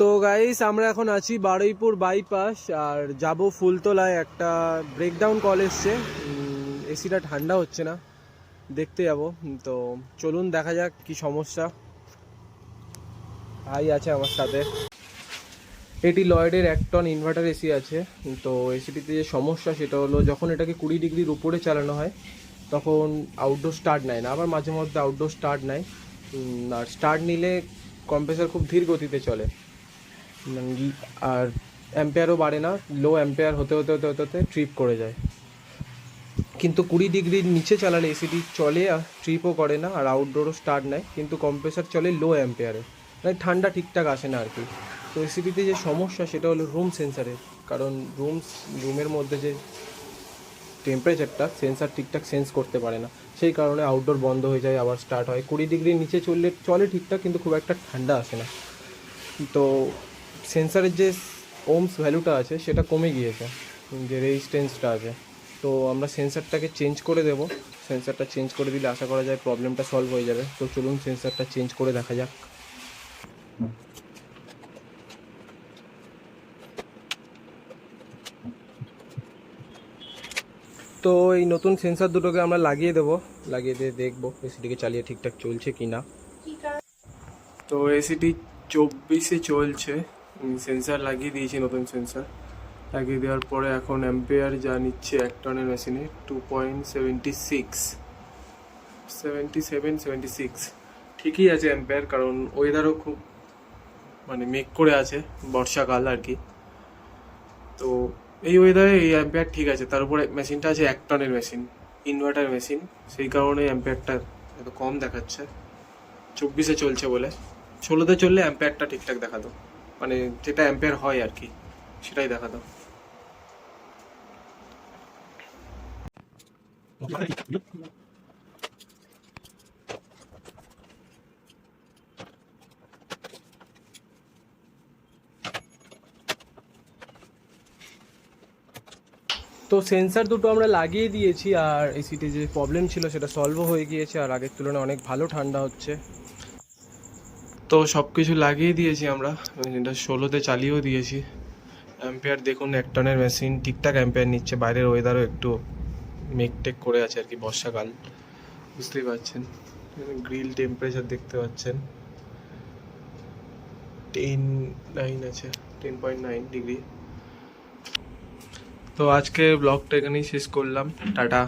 তো গাইস আমরা এখন আছি বারুইপুর বাইপাস আর যাব ফুলতলায়। একটা ব্রেকডাউন কল এসছে। এসিটা ঠান্ডা হচ্ছে না। দেখতে যাব। তো চলুন, দেখা যাক কি সমস্যা। ভাই আছে আমার সাথে। এটি লয়েডের এক টন ইনভার্টার এসি আছে। তো এসিটিতে যে সমস্যা, সেটা হলো যখন এটাকে কুড়ি ডিগ্রির উপরে চালানো হয়, তখন আউটডোর স্টার্ট নেয় না। আবার মাঝে মধ্যে আউটডোর স্টার্ট নেয়। আর স্টার্ট নিলে কম্প্রেসার খুব ধীর গতিতে চলে। আর অ্যাম্পেয়ারও বাড়ে না লো অ্যাম্পেয়ার হতে হতে হতে হতে হতে ট্রিপ করে যায়। কিন্তু কুড়ি ডিগ্রির নিচে চালালে এসিটি চলে আর ট্রিপও করে না, আর আউটডোরও স্টার্ট নেয়, কিন্তু কম্প্রেসার চলে লো অ্যাম্পেয়ারে মানে ঠান্ডা ঠিকঠাক আসে না আর কি। তো এসিটিতে যে সমস্যা, সেটা হলো রুম সেন্সারের কারণ রুমস রুমের মধ্যে যে টেম্পারেচারটা সেন্সার ঠিকঠাক সেন্স করতে পারে না। সেই কারণে আউটডোর বন্ধ হয়ে যায়, আবার স্টার্ট হয়। কুড়ি ডিগ্রির নিচে চললে, চলে ঠিকঠাক, কিন্তু খুব একটা ঠান্ডা আসে না। তো সেন্সারের যে ওমস ভ্যালুটা আছে, সেটা কমে গিয়েছে, যে রেজিস্ট্যান্সটা আছে। তো আমরা সেন্সারটাকে চেঞ্জ করে দেবো। সেন্সারটা চেঞ্জ করে দিলে আশা করা যায় প্রবলেমটা সলভ হয়ে যাবে। তো চলুন সেন্সারটা চেঞ্জ করে দেখা যাক। তো এই নতুন সেন্সার দুটোকে আমরা লাগিয়ে দেবো। লাগিয়ে দিয়ে দেখব এসিটিকে চালিয়ে ঠিকঠাক চলছে কি না তো এসিটি চব্বিশে চলছে। সেন্সার লাগিয়ে দিয়েছি, নতুন সেন্সার লাগিয়ে দেওয়ার পরে এখন অ্যাম্পেয়ার যা নিচ্ছে এক টনের মেশিনে two point seventy six seventy seven seventy six ঠিকই আছে অ্যাম্পেয়ার কারণ ওয়েদারও খুব মানে মেঘ করে আছে বর্ষাকাল আর কি। তো এই ওয়েদারে এই অ্যাম্পেয়ার ঠিক আছে, তার উপরে মেশিনটা আছে এক টনের মেশিন ইনভার্টার মেশিন সেই কারণে অ্যাম্পেয়ারটা এত কম দেখাচ্ছে। চব্বিশে চলছে বলে। ষোলোতে চললে অ্যাম্পেয়ারটা ঠিকঠাক দেখাতো। মানে যেটা অ্যাম্পেয়ার হয় আর কি, সেটাই দেখাতো তো সেন্সার দুটো আমরা লাগিয়ে দিয়েছি আর এসিতে যে প্রবলেম ছিল সেটা সলভও হয়ে গিয়েছে আর আগের তুলনায় অনেক ভালো ঠান্ডা হচ্ছে। তো সব কিছু লাগিয়ে দিয়েছি আমরা। মেশিনটা ষোলোতে চালিয়েও দিয়েছি। অ্যাম্পেয়ার দেখুন, এক টনের মেশিন ঠিকঠাক অ্যাম্পেয়ার নিচ্ছে। বাইরের ওয়েদারও একটু মেঘটেক করে আছে আর কি বর্ষাকাল। বুঝতেই পারছেন। গ্রিল টেম্পারেচার দেখতে পাচ্ছেন। টেন নাইন আছে টেন পয়েন্ট নাইন ডিগ্রি তো আজকে ব্লগটা এখানেই শেষ করলাম। টাটা।